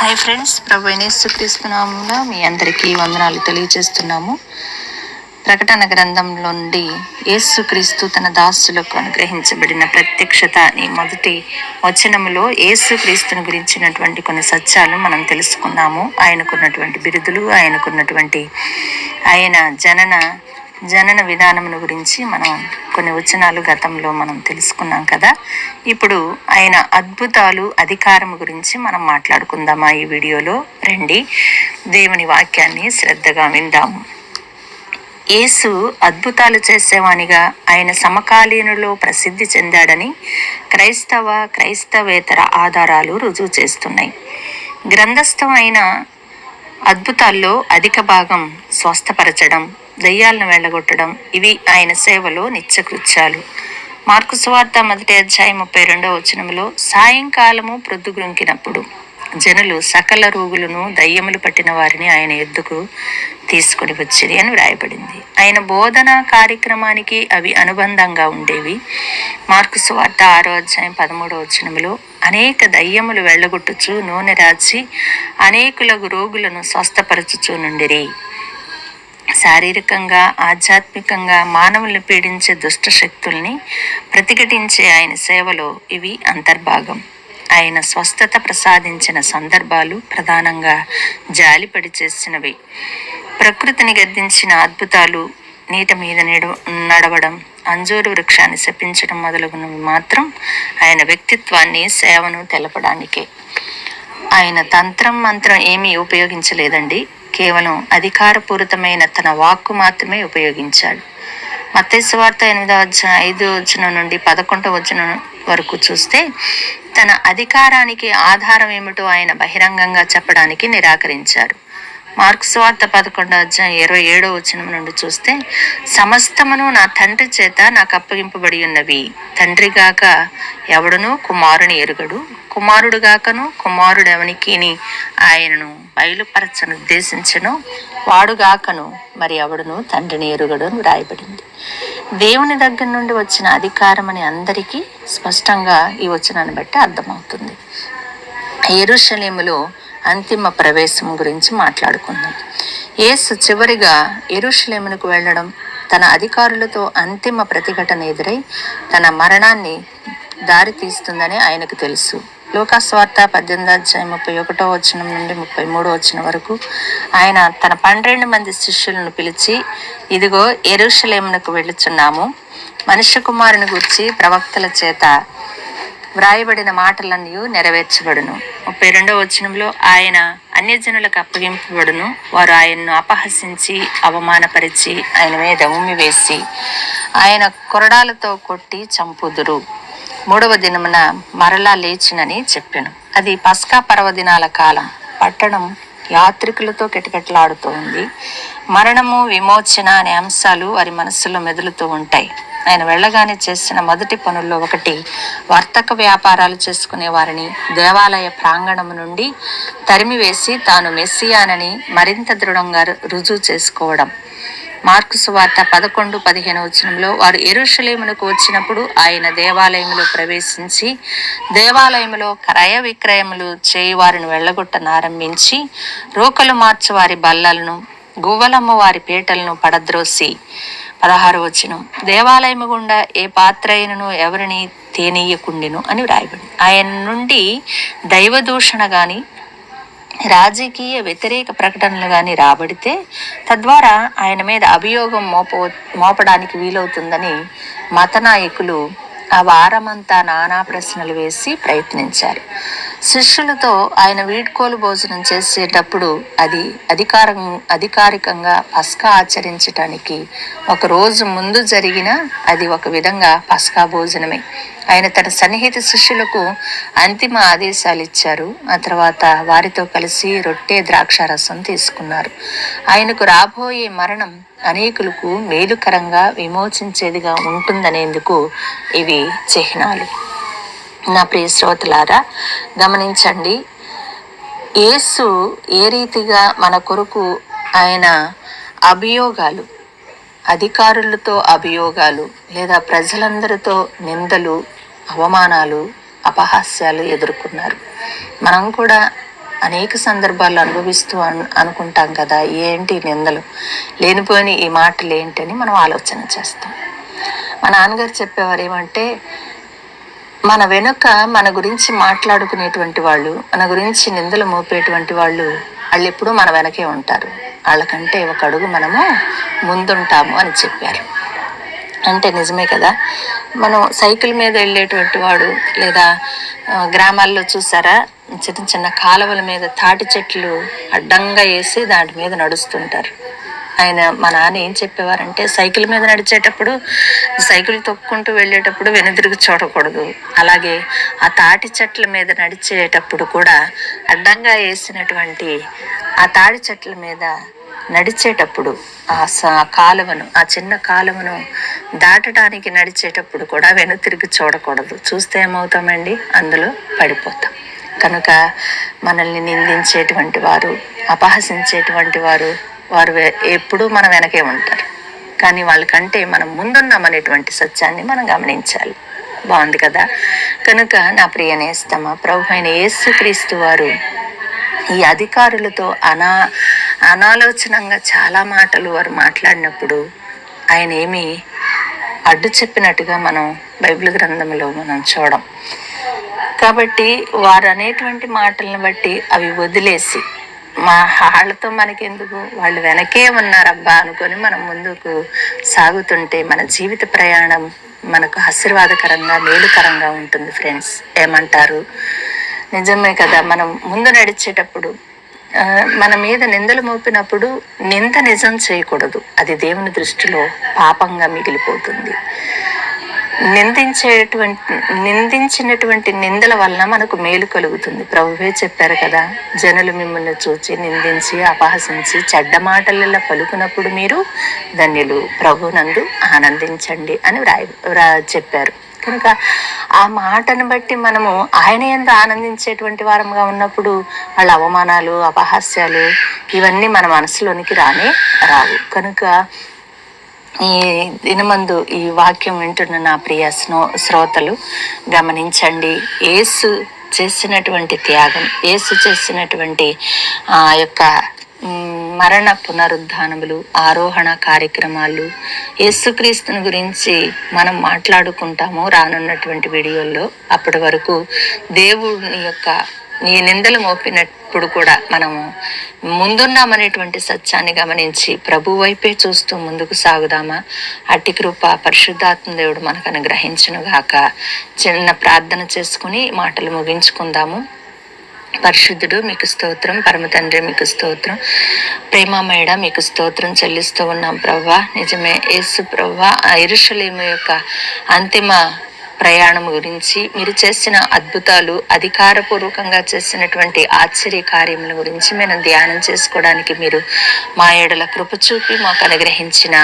Hi friends ప్రభు యేసుక్రీస్తునామంలో మీ అందరికీ వందనాలు తెలియజేస్తున్నాము. ప్రకటన గ్రంథంలో నుండి యేసుక్రీస్తు తన దాసులకు అనుగ్రహించబడిన ప్రత్యక్షత అని మొదటి వచనములో యేసుక్రీస్తుని గురించినటువంటి కొన్ని సత్యాలు మనం తెలుసుకున్నాము ఆయనకున్నటువంటి బిరుదులు ఆయనకున్నటువంటి ఆయన జనన జనన విధానమును గురించి మనం కొన్ని వచనాలు గతంలో మనం తెలుసుకున్నాం కదా. ఇప్పుడు ఆయన అద్భుతాలు అధికారము గురించి మనం మాట్లాడుకుందామా ఈ వీడియోలో? రండి దేవుని వాక్యాన్ని శ్రద్ధగా విందాము. యేసు అద్భుతాలు చేసేవానిగా ఆయన సమకాలీనులో ప్రసిద్ధి చెందాడని క్రైస్తవ క్రైస్తవేతర ఆధారాలు రుజువు చేస్తున్నాయి. గ్రంథస్థం అయిన అద్భుతాల్లో అధిక భాగం స్వస్థపరచడం దయ్యాలను వెళ్ళగొట్టడం ఇవి ఆయన సేవలో నిత్యకృత్యాలు. మార్కు సువార్త మొదటి అధ్యాయం ముప్పై రెండవ వచనంలో సాయంకాలము ప్రొద్దుగుంకినప్పుడు జనులు సకల రోగులను దయ్యములు పట్టిన వారిని ఆయన ఎద్దుకు తీసుకుని వచ్చింది అని వ్రాయబడింది. ఆయన బోధన కార్యక్రమానికి అవి అనుబంధంగా ఉండేవి. మార్కు సువార్త ఆరో అధ్యాయం పదమూడవ వచనంలో అనేక దయ్యములు వెళ్ళగొట్టుచు నూనె రాచి అనేకులకు రోగులను స్వస్థపరచుచూ నుండిరి. శారీరకంగా ఆధ్యాత్మికంగా మానవుల్ని పీడించే దుష్ట శక్తుల్ని ప్రతిఘటించే ఆయన సేవలో ఇవి అంతర్భాగం. ఆయన స్వస్థత ప్రసాదించిన సందర్భాలు ప్రధానంగా జాలిపడి చేసినవి ప్రకృతిని గద్దించిన అద్భుతాలు నీట మీద నడవడం అంజూరు వృక్షాన్ని శపించడం మొదలగునవి మాత్రం ఆయన వ్యక్తిత్వాన్ని సేవను తెలపడానికే. ఆయన తంత్రం మంత్రం ఏమీ ఉపయోగించలేదండి. కేవలం అధికారపూరితమైన తన వాక్కు మాత్రమే ఉపయోగించాడు. మత్స్యవార్త ఎనిమిదో వచ్చిన ఐదు వచ్చిన నుండి పదకొండవ వచ్చిన వరకు చూస్తే తన అధికారానికి ఆధారం ఏమిటో ఆయన బహిరంగంగా చెప్పడానికి నిరాకరించారు మార్క్స్ వార్త పదకొండో అధ్యాయం ఇరవై ఏడో వచనం నుండి చూస్తే సమస్తమును నా తండ్రి చేత నాకు అప్పగింపబడి ఉన్నవి. తండ్రిగాక ఎవడును కుమారుని ఎరుగడు. కుమారుడుగాకను కుమారుడెవనికి ఆయనను బయలుపరచను ఉద్దేశించను. వాడుగాకను మరి ఎవడును తండ్రిని ఎరుగడు అని రాయబడింది దేవుని దగ్గర నుండి వచ్చిన అధికారం అని అందరికీ స్పష్టంగా ఈ వచనాన్ని బట్టి అర్థమవుతుంది. ఎరుషలేములో అంతిమ ప్రవేశం గురించి మాట్లాడుకుందాం. యేసు చివరిగా ఎరుషలేమునకు వెళ్ళడం తన అధికారులతో అంతిమ ప్రతిఘటన ఎదురై తన మరణాన్ని దారి తీస్తుందని ఆయనకు తెలుసు. లోకాస్వార్త పద్దెనిమిది అధ్యాయం ముప్పై ఒకటో వచనం నుండి ముప్పై మూడో వచ్చిన వరకు ఆయన తన పన్నెండు మంది శిష్యులను పిలిచి ఇదిగో ఎరుషలేమునకు వెళ్ళుచున్నాము. మనుష్య కుమారుని గురించి ప్రవక్తల చేత వ్రాయబడిన మాటలన్నీ నెరవేర్చబడును. ముప్పై రెండవ వచనంలో ఆయన అన్యజనులకు అప్పగింపబడును. వారు ఆయన్ను అపహసించి అవమానపరిచి ఆయన మీద ఉమ్మి వేసి ఆయన కొరడాలతో కొట్టి చంపుదురు. మూడవ దినమున మరలా లేచినని చెప్పాను. అది పస్కా పర్వదినాల కాలం. పట్టణం యాత్రికులతో కిటకిటలాడుతూ మరణము విమోచన అనే అంశాలు వారి మనస్సులో మెదులుతూ ఉంటాయి. ఆయన వెళ్ళగానే చేసిన మొదటి పనుల్లో ఒకటి వర్తక వ్యాపారాలు చేసుకునే వారిని దేవాలయ ప్రాంగణం నుండి తరిమివేసి తాను మెస్సియానని మరింత దృఢంగా రుజువు చేసుకోవడం. మార్కు సువార్త పదకొండు పదిహేను వచనంలో వారు ఎరుషలేమునకు వచ్చినప్పుడు ఆయన దేవాలయంలో ప్రవేశించి దేవాలయములో క్రయ విక్రయములు చేయి వారిని వెళ్ళగొట్టనారంభించి రోకలు మార్చువారి బల్లలను గువ్వలమ్మ వారి పీటలను పడద్రోసి. పదహారు వచ్చిన దేవాలయము గుండా ఏ పాత్ర అయినను ఎవరిని తేనీయకుండెను? అని వ్రాయబడి ఆయన నుండి దైవదూషణ కానీ రాజకీయ వ్యతిరేక ప్రకటనలు కానీ రాబడితే తద్వారా ఆయన మీద అభియోగం మోప మోపడానికి వీలవుతుందని మత నాయకులు ఆ వారమంతా నానా ప్రశ్నలు వేసి ప్రయత్నించారు. శిష్యులతో ఆయన వీడ్కోలు భోజనం చేసేటప్పుడు అది అధికారం అధికారికంగా పస్కా ఆచరించటానికి ఒక రోజు ముందు జరిగిన అది ఒక విధంగా పస్కా భోజనమే. ఆయన తన సన్నిహిత శిష్యులకు అంతిమ ఆదేశాలు ఇచ్చారు ఆ తర్వాత వారితో కలిసి రొట్టె ద్రాక్ష రసం తీసుకున్నారు. ఆయనకు రాబోయే మరణం అనేకులకు మేలుకరంగా విమోచించేదిగా ఉంటుందనేందుకు ఇవి చిహ్నాలు. నా ప్రియ శ్రోతలారా గమనించండి. యేసు ఏ రీతిగా మన కొరకు ఆయన అభియోగాలు అధికారులతో అభియోగాలు లేదా ప్రజలందరితో నిందలు అవమానాలు అపహాస్యాలు ఎదుర్కొన్నారు. మనం కూడా అనేక సందర్భాల్లో అనుభవిస్తూ అను అనుకుంటాం కదా ఏంటి నిందలు? లేనిపోయిన ఈ మాటలు ఏంటని మనం ఆలోచన చేస్తాం. మా నాన్నగారు చెప్పేవారు ఏమంటే మన వెనుక మన గురించి మాట్లాడుకునేటువంటి వాళ్ళు మన గురించి నిందలు మోపేటువంటి వాళ్ళు వాళ్ళు ఎప్పుడూ మన వెనకే ఉంటారు. వాళ్ళకంటే ఒక అడుగు మనము ముందుంటాము అని చెప్పారు. అంటే నిజమే కదా మనం సైకిల్ మీద వెళ్ళేటువంటి వాడు లేదా గ్రామాల్లో చూసారా చిన్న చిన్న కాలువల మీద తాటి చెట్లు అడ్డంగా వేసి దాని మీద నడుస్తుంటారు. ఆయన మా నాన్న ఏం చెప్పేవారంటే సైకిల్ మీద నడిచేటప్పుడు సైకిల్ తొక్కుంటూ వెళ్ళేటప్పుడు వెనుదిరిగి చూడకూడదు. అలాగే ఆ తాటి చెట్ల మీద నడిచేటప్పుడు కూడా అడ్డంగా వేసినటువంటి ఆ తాటి చెట్ల మీద నడిచేటప్పుడు ఆ స- కాలువను ఆ చిన్న కాలువను దాటడానికి నడిచేటప్పుడు కూడా వెనుతిరిగి చూడకూడదు. చూస్తే ఏమవుతామండి? అందులో పడిపోతాం. కనుక మనల్ని నిందించేటువంటి వారు అపహసించేటువంటి వారు వారు ఎప్పుడూ మన వెనకే ఉంటారు. కానీ వాళ్ళకంటే మనం ముందున్నామనేటువంటి సత్యాన్ని మనం గమనించాలి. బాగుంది కదా? కనుక నా ప్రియ నేస్తమ ప్రభు అయిన యేసుక్రీస్తు వారు ఈ అధికారులతో అనా అనాలోచనంగా చాలా మాటలు వారు మాట్లాడినప్పుడు ఆయన ఏమి అడ్డు చెప్పినట్టుగా మనం బైబిల్ గ్రంథంలో మనం చూడం. కాబట్టి వారు అనేటువంటి మాటలను బట్టి అవి వదిలేసి మా వాళ్ళతో మనకెందుకు? వాళ్ళు వెనకే ఉన్నారబ్బా అనుకొని మనం ముందుకు సాగుతుంటే మన జీవిత ప్రయాణం మనకు ఆశీర్వాదకరంగా మేలుకరంగా ఉంటుంది ఫ్రెండ్స్. ఏమంటారు? నిజమే కదా మనం ముందు నడిచేటప్పుడు మన మీద నిందలు మోపినప్పుడు నింద నిజం చేయకూడదు. అది దేవుని దృష్టిలో పాపంగా మిగిలిపోతుంది. నిందించేటువంటి నిందించినటువంటి నిందల వలన మనకు మేలు కలుగుతుంది. ప్రభువే చెప్పారు కదా జనులు మిమ్మల్ని చూచి నిందించి అపహసించి చెడ్డ మాటలలో పలుకున్నప్పుడు మీరు ధన్యులు. ప్రభునందు ఆనందించండి అని వ్రాయ వ్రా చెప్పారు. కనుక ఆ మాటను బట్టి మనము ఆయన ఎందు ఆనందించేటువంటి వారంగా ఉన్నప్పుడు వాళ్ళ అవమానాలు అపహాస్యాలు ఇవన్నీ మన మనసులోనికి రానే రావు. కనుక ఈ దినమందు ఈ వాక్యం వింటున్న నా ప్రియ స్నో శ్రోతలు గమనించండి. ఏసు చేసినటువంటి త్యాగం ఏసు చేసినటువంటి ఆ యొక్క మరణ పునరుద్ధానములు ఆరోహణ కార్యక్రమాలు యేసుక్రీస్తుని గురించి మనం మాట్లాడుకుంటాము రానున్నటువంటి వీడియోల్లో. అప్పటి వరకు దేవుని యొక్క నీ నిందలు మోపినప్పుడు కూడా మనము ముందున్నామనేటువంటి సత్యాన్ని గమనించి ప్రభు వైపే చూస్తూ ముందుకు సాగుదామా? అట్టి కృప పరిశుద్ధాత్మ దేవుడు మనకు అనుగ్రహించును గాక. చిన్న ప్రార్థన చేసుకుని మాటలు ముగించుకుందాము. పరిశుద్ధుడు మీకు స్తోత్రం. పరమ తండ్రి మీకు స్తోత్రం. ప్రేమమేడ మీకు స్తోత్రం చెల్లిస్తూ ఉన్నాం ప్రవ్వా నిజమే యేసు ప్రవ్వా ఇరుషులేము యొక్క అంతిమ ప్రయాణం గురించి మీరు చేసిన అద్భుతాలు అధికారపూర్వకంగా చేసినటువంటి ఆశ్చర్య కార్యముల గురించి మేము ధ్యానం చేసుకోవడానికి మీరు మా ఏడల కృప చూపి మాకు అనుగ్రహించిన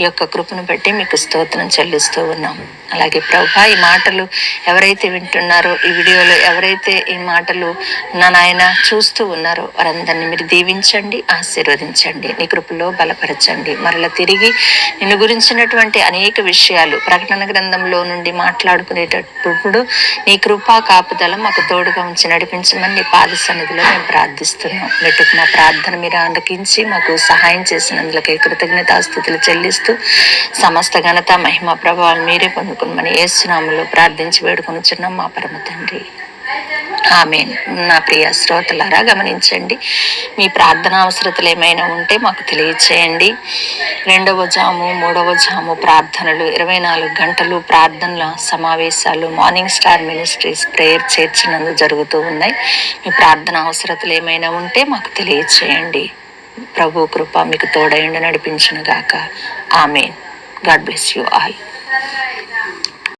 ఈ యొక్క కృపను బట్టి మీకు స్తోత్రం చెల్లిస్తూ ఉన్నాం. అలాగే ప్రభా ఈ మాటలు ఎవరైతే వింటున్నారో ఈ వీడియోలో ఎవరైతే ఈ మాటలు నా నాయన చూస్తూ ఉన్నారో వారందరినీ మీరు దీవించండి ఆశీర్వదించండి నీ కృపలో బలపరచండి. మరలా తిరిగి నిన్ను గురించినటువంటి అనేక విషయాలు ప్రకటన గ్రంథంలో నుండి మాట్లాడుకునేటప్పుడు నీ కృపా కాపుదల మాకు తోడుగా ఉంచి నడిపించమని నీ పాద సన్నిధిలో మేము ప్రార్థిస్తున్నాం. మెట్టుకు మా ప్రార్థన మీరు ఆలకించి మాకు సహాయం చేసినందులకే కృతజ్ఞతాస్థుతులు చెల్లిస్తూ సమస్త ఘనత మహిమ ప్రభావాలు మీరే పొందుకుని ఏసునామలో ప్రార్థించి వేడుకొనుచున్నాం మా పరమ తండ్రి. ఆమె నా ప్రియ శ్రోతలారా గమనించండి. మీ ప్రార్థన అవసరతలు ఏమైనా ఉంటే మాకు తెలియచేయండి. రెండవ జాము మూడవ జాము ప్రార్థనలు ఇరవై నాలుగు గంటలు ప్రార్థనల సమావేశాలు మార్నింగ్ స్టార్ మినిస్ట్రీస్ ప్రేయర్ చేర్చినందు జరుగుతూ ఉన్నాయి. మీ ప్రార్థన అవసరతలు ఏమైనా ఉంటే మాకు తెలియచేయండి. ప్రభు కృప మీకు తోడయండి నడిపించును గాక ఆమె గాడ్ బ్లెస్ యూ ఆల్.